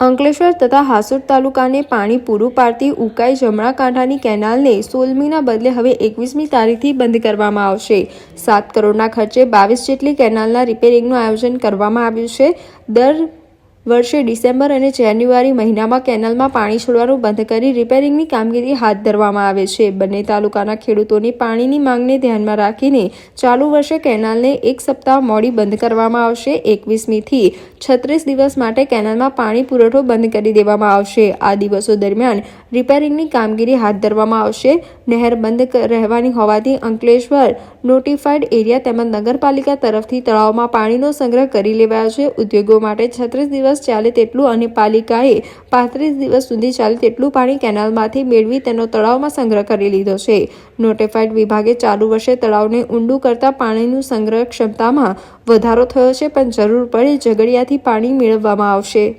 અંકલેશ્વર તથા હાસોડ તાલુકાને પાણી પૂરું પાડતી ઉકાઈ જમણા કાંઠાની કેનાલને સોળમીના બદલે હવે એકવીસમી તારીખથી બંધ કરવામાં આવશે. સાત કરોડના ખર્ચે બાવીસ જેટલી કેનાલના રિપેરિંગનું આયોજન કરવામાં આવ્યું છે. દર વર્ષે ડિસેમ્બર અને જાન્યુઆરી મહિનામાં કેનાલમાં પાણી છોડવાનું બંધ કરી રિપેરિંગની કામગીરી હાથ ધરવામાં આવે છે. બંને તાલુકાના ખેડૂતોની પાણીની માંગને ધ્યાનમાં રાખીને ચાલુ વર્ષે કેનાલને એક સપ્તાહ મોડી બંધ કરવામાં આવશે. એકવીસમીથી છત્રીસ દિવસ માટે કેનાલમાં પાણી પુરવઠો બંધ કરી દેવામાં આવશે. આ દિવસો દરમિયાન રિપેરિંગની કામગીરી હાથ ધરવામાં આવશે. નહેર બંધ રહેવાની હોવાથી અંકલેશ્વર નોટિફાઈડ એરિયા તેમજ નગરપાલિકા તરફથી તળાવમાં પાણીનો સંગ્રહ કરી લેવાયો છે. ઉદ્યોગો માટે છત્રીસ દિવસ ચાલે તેટલું અને પાલિકાએ પાંત્રીસ દિવસ સુધી ચાલે તેટલું પાણી કેનાલમાંથી મેળવી તેનો તળાવમાં સંગ્રહ કરી લીધો છે. નોટિફાઈડ વિભાગે ચાલુ વર્ષે તળાવને ઊંડું કરતા પાણીનું સંગ્રહ ક્ષમતામાં વધારો થયો છે, પણ જરૂર પડે ઝઘડિયાથી પાણી મેળવવામાં આવશે.